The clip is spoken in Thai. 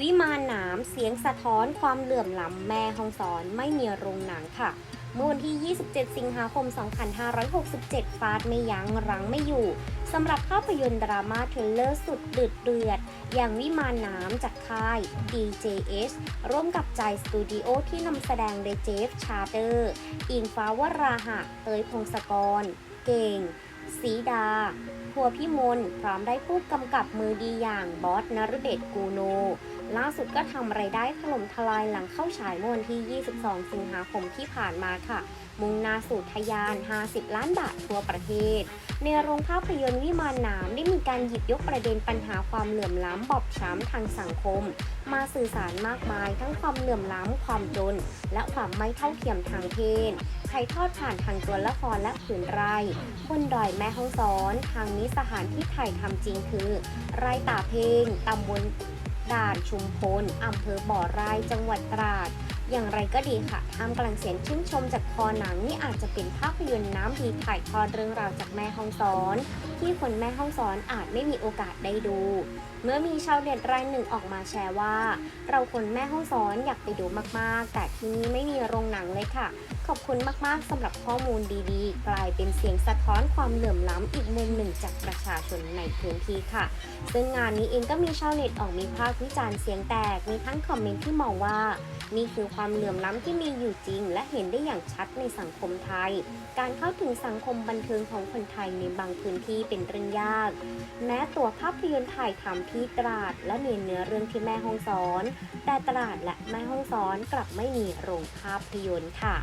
วิมานหนามเสียงสะท้อนความเหลื่อมล้ำแม่ห้องสอนไม่มีโรงหนังค่ะ เมื่อวันที่ 27 สิงหาคม 2567 ฟาดไม่ยั้งรั้งไม่อยู่สำหรับภาพยนตร์ดราม่าเทรลเลอร์สุดเดือดเดือด อย่างวิมานน้ำจากค่าย DJS ร่วมกับใจสตูดิโอที่นำแสดงโดยเจฟชาเตอร์ อิงฟ้าวราหะเตยพงศกร เก่ง สีดา พัวพิมลพร้อมได้ผู้กำกับมือดีอย่างบอสนฤเบศกูโน ล่าสุดก็ทำไรายได้ถล่มทลายหลังเข้าฉายเมื่อวันที่ 22 สิงหาคมที่ผ่านมาค่ะ มุ่งนาสู่ทะยาน 50 ล้านบาททั่วประเทศ ในโรงภาพยนตร์วิมานหนามได้มีการหยิบยกประเด็นปัญหาความเหลื่อมล้ำบอบช้ำทางสังคม มาสื่อสารมากมายทั้งความเหลื่อมล้ำความจน และความไม่เท่าเทียมทางเพศ ถ่ายทอดผ่านทางตัวละครและผืนไร่บนดอยแม่ฮ่องสอน ทางนี้สถานที่ถ่ายทำจริงคือ ไร่ตาเพงตำบลด่านชุมพลอำเภอบ่อไร่จังหวัดตราด อย่างไรก็ดีค่ะท่ามกลางเสียงชื่นชมจากคอหนังนี่อาจจะเป็นภาพยนตร์น้ำดีถ่ายทอดเรื่องราวจากแม่ห้องสอน ที่คนแม่ห้องสอนอาจไม่มีโอกาสได้ดู เมื่อมีชาวเน็ตรายหนึ่งออกมาแชร์ว่า เราคนแม่ห้องสอนอยากไปดูมากๆ แต่ที่นี่ไม่มีโรงหนังเลยค่ะ ขอบคุณมากๆสำหรับข้อมูลดีๆ กลายเป็นเสียงสะท้อนความเหลื่อมล้ำอีกมุมหนึ่งจากประชาชนในพื้นที่ค่ะ ซึ่งงานนี้เองก็มีชาวเน็ตออกมีภาควิจารณ์เสียงแตกมีทั้งคอมเมนต์ที่มองว่านี่คือความเหลื่อมล้ำที่มีอยู่จริง และเห็นได้อย่างชัดในสังคมไทย การเข้าถึงสังคมบันเทิงของคนไทยในบางพื้นที่เป็นเรื่องยาก แม้ตัวภาพยนตร์ถ่ายทำที่ตราดและมีเนื้อเรื่องที่แม่ห้องสอน แต่ตราดและแม่ห้องสอนกลับไม่มีโรงภาพยนตร์ค่ะ